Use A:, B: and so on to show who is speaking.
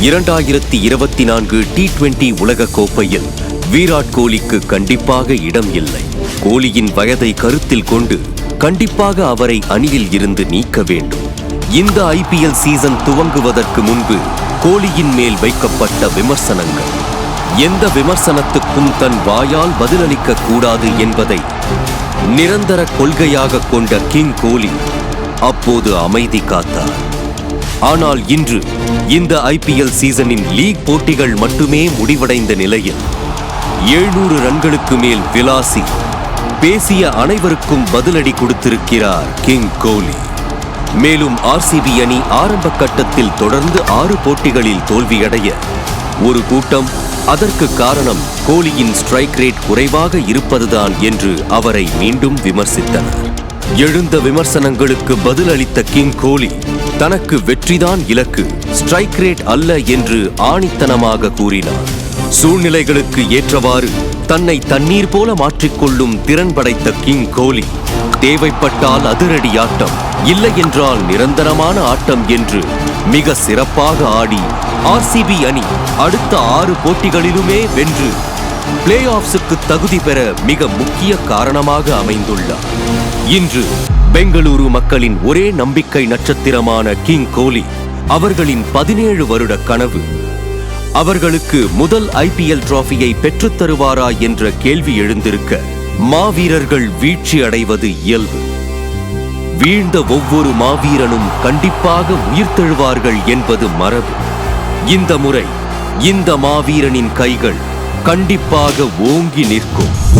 A: இரண்டாயிரத்தி இருபத்தி நான்கு டி டுவெண்டி உலக கோப்பையில் விராட் கோலிக்கு கண்டிப்பாக இடம் இல்லை. கோலியின் வயதை கருத்தில் கொண்டு கண்டிப்பாக அவரை அணியில் இருந்து நீக்க வேண்டும். இந்த ஐபிஎல் சீசன் துவங்குவதற்கு முன்பு கோலியின் மேல் வைக்கப்பட்ட விமர்சனங்கள். எந்த விமர்சனத்துக்கும் தன் வாயால் பதிலளிக்க கூடாது என்பதை நிரந்தர கொள்கையாக கொண்ட கிங் கோலி அப்போது அமைதி காத்தார். ஆனால் இன்று இந்த ஐபிஎல் சீசனின் லீக் போட்டிகள் மட்டுமே முடிவடைந்த நிலையில் எழுநூறு ரன்களுக்கு மேல் விலாசி பேசிய அனைவருக்கும் பதிலடி கொடுத்திருக்கிறார் கிங் கோலி. மேலும் ஆர்சிபி அணி ஆரம்ப கட்டத்தில் தொடர்ந்து ஆறு போட்டிகளில் தோல்வியடைய ஒரு கூட்டம் அதற்கு காரணம் கோலியின் ஸ்ட்ரைக் ரேட் குறைவாக இருப்பதுதான் என்று அவரை மீண்டும் விமர்சித்தனர். எழுந்த விமர்சனங்களுக்கு பதிலளித்த கிங் கோலி தனக்கு வெற்றிதான் இலக்கு. ஸ்ட்ரைக் ரேட் அல்ல என்று ஆணித்தனமாக கூறினார். சூழ்நிலைகளுக்கு ஏற்றவாறு தன்னை தண்ணீர் போல மாற்றிக்கொள்ளும் திறன் படைத்த கிங் கோலி தேவைப்பட்டால் அதிரடி ஆட்டம் இல்லை என்றால் நிரந்தரமான ஆட்டம் என்று மிக சிறப்பாக ஆடி ஆர்சிபி அணி அடுத்த ஆறு போட்டிகளிலுமே வென்று பிளே ஆஃப்ஸுக்கு தகுதி பெற மிக முக்கிய காரணமாக அமைந்துள்ளார். இன்று பெங்களூரு மக்களின் ஒரே நம்பிக்கை நட்சத்திரமான கிங் கோலி அவர்களின் பதினேழு வருட கனவு. அவர்களுக்கு முதல் ஐபிஎல் டிராஃபியை பெற்றுத் தருவாரா என்ற கேள்வி எழுந்திருக்க மாவீரர்கள் வீழ்ச்சி அடைவது இயல்பு. வீழ்ந்த ஒவ்வொரு மாவீரனும் கண்டிப்பாக உயிர்த்தெழுவார்கள் என்பது மரபு. இந்த முறை இந்த மாவீரனின் கைகள் கண்டிப்பாக ஓங்கி நிற்கும்.